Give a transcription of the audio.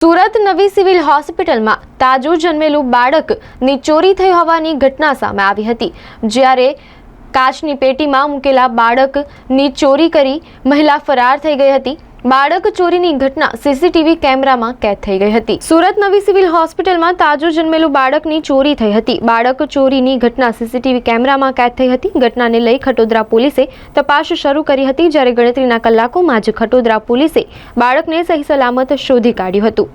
સુરત નવી સિવિલ હોસ્પિટલમાં તાજું જન્મેલું બાળકની ચોરી થઈ હોવાની ઘટના સામે આવી હતી. જ્યારે કાચની પેટીમાં મૂકેલા બાળકની ચોરી કરી મહિલા ફરાર થઈ ગઈ હતી બાળક ચોરીની ઘટના સીસીટીવી કેમેરામાં કેદ થઈ ગઈ હતી. સુરત નવી સિવિલ હોસ્પિટલમાં તાજું જન્મેલું બાળકની ચોરી થઈ હતી. બાળક ચોરીની ઘટના સીસીટીવી કેમેરામાં કેદ થઈ હતી. ઘટનાને લઈ ખટોદરા પોલીસે તપાસ શરૂ કરી હતી, જ્યારે ગણતરીના કલાકોમાં જ ખટોદરા પોલીસે બાળકને સહી સલામત શોધી કાઢ્યું હતું.